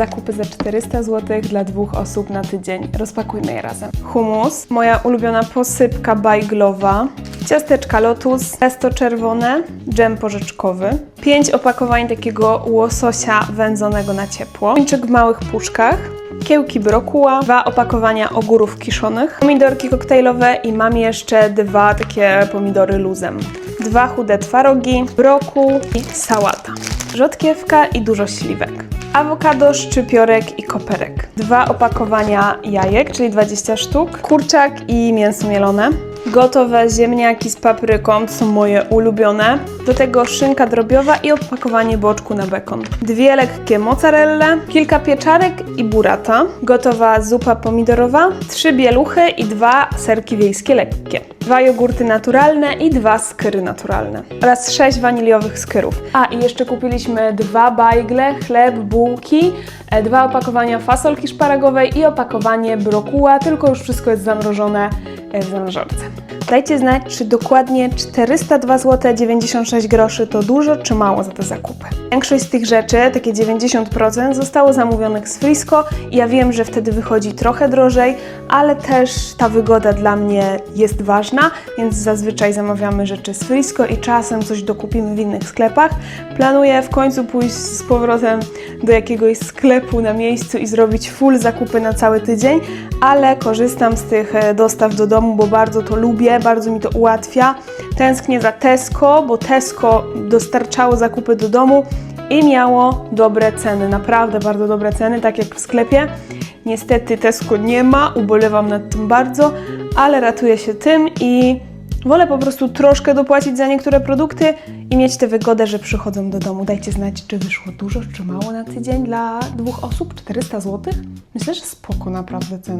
zakupy za 400 zł dla dwóch osób na tydzień. Rozpakujmy je razem. Humus, moja ulubiona posypka bajglowa, ciasteczka lotus, pesto czerwone, dżem porzeczkowy, 5 opakowań takiego łososia wędzonego na ciepło, kończyk w małych puszkach, kiełki brokuła, dwa opakowania ogórów kiszonych, pomidorki koktajlowe i mam jeszcze dwa takie pomidory luzem. Dwa chude twarogi, brokuł i sałata. Rzodkiewka i dużo śliwek. Awokado, szczypiorek i koperek. Dwa opakowania jajek, czyli 20 sztuk. Kurczak i mięso mielone. Gotowe ziemniaki z papryką, to są moje ulubione. Do tego szynka drobiowa i opakowanie boczku na bekon. Dwie lekkie mozzarelle, kilka pieczarek i burata. Gotowa zupa pomidorowa, trzy bieluchy i dwa serki wiejskie lekkie. Dwa jogurty naturalne i dwa skyry naturalne. Oraz sześć waniliowych skyrów. A i jeszcze kupiliśmy dwa bajgle, chleb, bułki, e, dwa opakowania fasolki szparagowej i opakowanie brokuła, tylko już wszystko jest zamrożone w zamrażarce. Dajcie znać, czy dokładnie 402 zł 96 groszy to dużo czy mało za te zakupy. Większość z tych rzeczy, takie 90%, zostało zamówionych z Frisco i ja wiem, że wtedy wychodzi trochę drożej, ale też ta wygoda dla mnie jest ważna, więc zazwyczaj zamawiamy rzeczy z Frisco i czasem coś dokupimy w innych sklepach. Planuję w końcu pójść z powrotem do jakiegoś sklepu na miejscu i zrobić full zakupy na cały tydzień, ale korzystam z tych e, dostaw do domu, bo bardzo to lubię, bardzo mi to ułatwia. Tęsknię za Tesco, bo Tesco dostarczało zakupy do domu i miało dobre ceny, naprawdę bardzo dobre ceny, tak jak w sklepie. Niestety Tesco nie ma, ubolewam nad tym bardzo, ale ratuję się tym i wolę po prostu troszkę dopłacić za niektóre produkty i mieć tę wygodę, że przychodzą do domu. Dajcie znać, czy wyszło dużo, czy mało na tydzień dla dwóch osób, 400 zł. Myślę, że spoko naprawdę cena.